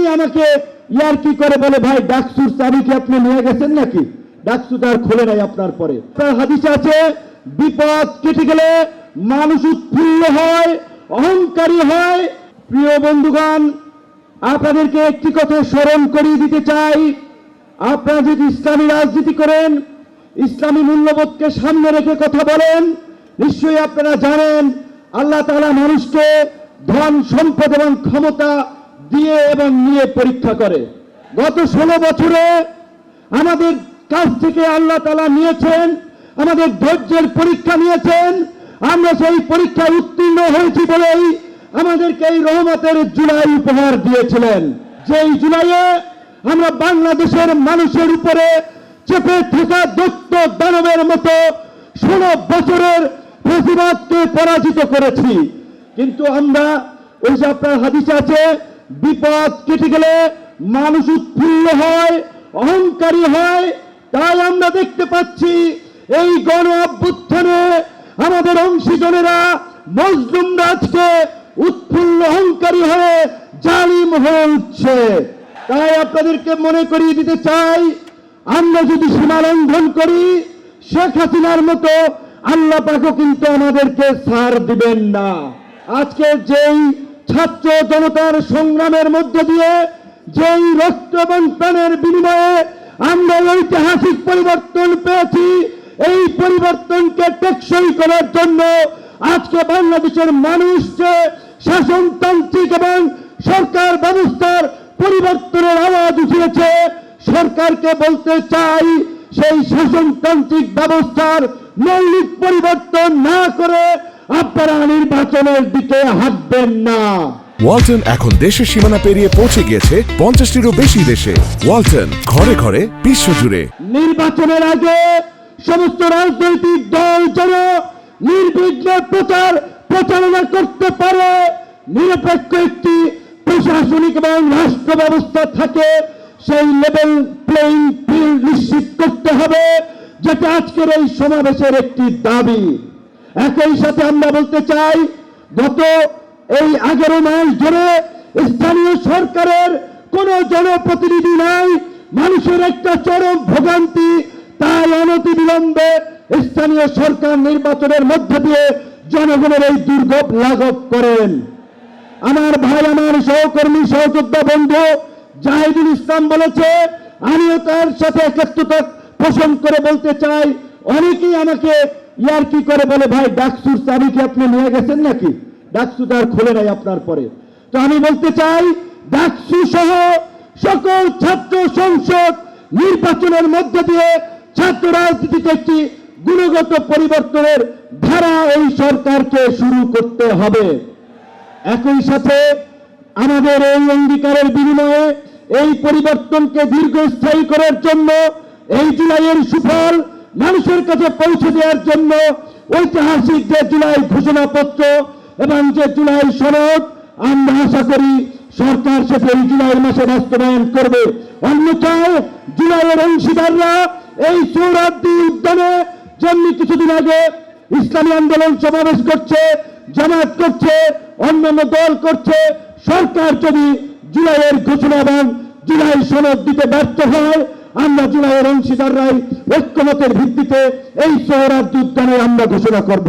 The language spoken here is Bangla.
অনেকেই আমাকে ইয়ার কি করে বলে, ভাই, ডাকসুর চাবি কি আপনি নিয়ে গেছেন নাকি? ডাকসু তার খোলে নাই আপনার পরে। হাদিসে আছে, বিপদ কেটে গেলে মানুষ উৎফুল্ল হয়, অহংকারী হয়। প্রিয় বন্ধুগণ, আপনাদেরকে একটি কথা স্মরণ করিয়ে দিতে চাই। আপনারা যদি ইসলামী রাজনীতি করেন, ইসলামী মূল্যবোধকে সামনে রেখে কথা বলেন, নিশ্চয়ই আপনারা জানেন, আল্লাহ তাআলা মানুষকে ধন, সম্পদ এবং ক্ষমতা দিয়ে এবং নিয়ে পরীক্ষা করে। গত ষোলো বছরে আমাদের কাছ থেকে আল্লাহ তালা নিয়েছেন, আমাদের ধৈর্যের পরীক্ষা নিয়েছেন, আমরা সেই পরীক্ষায় উত্তীর্ণ হয়েছি বলেই আমাদেরকে এই রহমতের জুলাই উপহার দিয়েছিলেন। যেই জুলাইয়ে আমরা বাংলাদেশের মানুষের উপরে চেপে থাকা দৈত্য দানবের মতো ষোলো বছরের ফেসিবাদকে পরাজিত করেছি। কিন্তু আমরা ওই যে আপনার হাদিসে আছে বিপদ কেটে গেলে মানুষ উৎফুল্ল হয়, অহংকারী হয়। তাই আমরা দেখতে পাচ্ছি এই গণ অভ্যুত্থানে আমাদের অংশীজনেরা মজলুম রাজকে উৎফুল্ল, অহংকারী হয়ে জালিম হয়ে উঠছে। তাই আপনাদেরকে মনে করিয়ে দিতে চাই, আমরা যদি সীমা লঙ্ঘন করি, শেখ হাসিনার মতো আল্লাহ পাকও কিন্তু আমাদেরকে সার দিবেন না। আজকে যেই ছাত্র জনতার সংগ্রামের মধ্য দিয়ে যেই রক্ত এবং প্রাণের বিনিময়ে আমরা ঐতিহাসিক পরিবর্তন পেয়েছি, এই পরিবর্তনকে টেকসই করার জন্য আজকে বাংলাদেশের মানুষ যে শাসনতান্ত্রিক এবং সরকার ব্যবস্থার পরিবর্তনের আওয়াজ উঠিয়েছে, সরকারকে বলতে চাই সেই শাসনতান্ত্রিক ব্যবস্থার মৌলিক পরিবর্তন না করে আপনারা নির্বাচনের দিকে হাঁটবেন না। ওয়ালটন এখন দেশের সীমানা পেরিয়ে পৌঁছে গিয়েছে পঞ্চাশটিরও বেশি দেশে। ওয়ালটন ঘরে ঘরে বিশ্বজুড়ে। নির্বাচনের আগে সমস্ত রাজনৈতিক দল যেন নির্বিঘ্নে প্রচার প্রচারণা করতে পারে। নিরপেক্ষ একটি প্রশাসনিক এবং রাষ্ট্র ব্যবস্থা থাকে সেই লেভেল প্লেইং ফিল্ড নিশ্চিত করতে হবে যেটা আজকের এই সমাবেশের একটি দাবি। একই সাথে আমরা বলতে চাই, গত এই এগারো মাস ধরে স্থানীয় সরকারের কোন জনপ্রতিনিধি নাই, মানুষের একটা চরম ভোগান্তি, তাই অনতি বিলম্বে স্থানীয় সরকার নির্বাচনের মধ্য দিয়ে জনগণের এই দুর্ভোগ লাঘব করেন। আমার ভাই, আমার সহকর্মী, সহযোদ্ধা বন্ধু জাহিদুল ইসলাম বলেছে, আমিও তার সাথে একত্রতা পোষণ করে বলতে চাই, অনেকেই আমাকে ইয়ার কি করে বলে, ভাই, ডাকসুর চাবি কি আপনি নিয়ে গেছেন নাকি? ডাকসু তার খোলে নাই আপনার পরে। তো আমি বলতে চাই, ডাকসু সহ সকল ছাত্র সংসদ নির্বাচনের মধ্য দিয়ে ছাত্র রাজনীতিতে একটি গুণগত পরিবর্তনের ধারা এই সরকারকে শুরু করতে হবে। একই সাথে আমাদের এই অঙ্গীকারের বিনিময়ে এই পরিবর্তনকে দীর্ঘস্থায়ী করার জন্য এই জুলাইয়ের সুফল মানুষের কাছে পৌঁছে দেওয়ার জন্য ঐতিহাসিক যে জুলাই ঘোষণাপত্র এবং যে জুলাই সনদ, আমরা আশা করি সরকার সেটা এই জুলাই মাসে বাস্তবায়ন করবে। অন্যথায় জুলাইয়ের অংশীদাররা এই সৌরাব্দী উদ্যানে যেমনি কিছুদিন আগে ইসলামী আন্দোলন সমাবেশ করছে জামাত করছে, অন্যান্য দল করছে, সরকার যদি জুলাইয়ের ঘোষণা এবং জুলাই সনদ দিতে ব্যর্থ হয় আমরা জুলাইয়ের অংশীদাররাই ঐক্যমতের ভিত্তিতে এই সোহরার উদ্যানে আমরা ঘোষণা করব।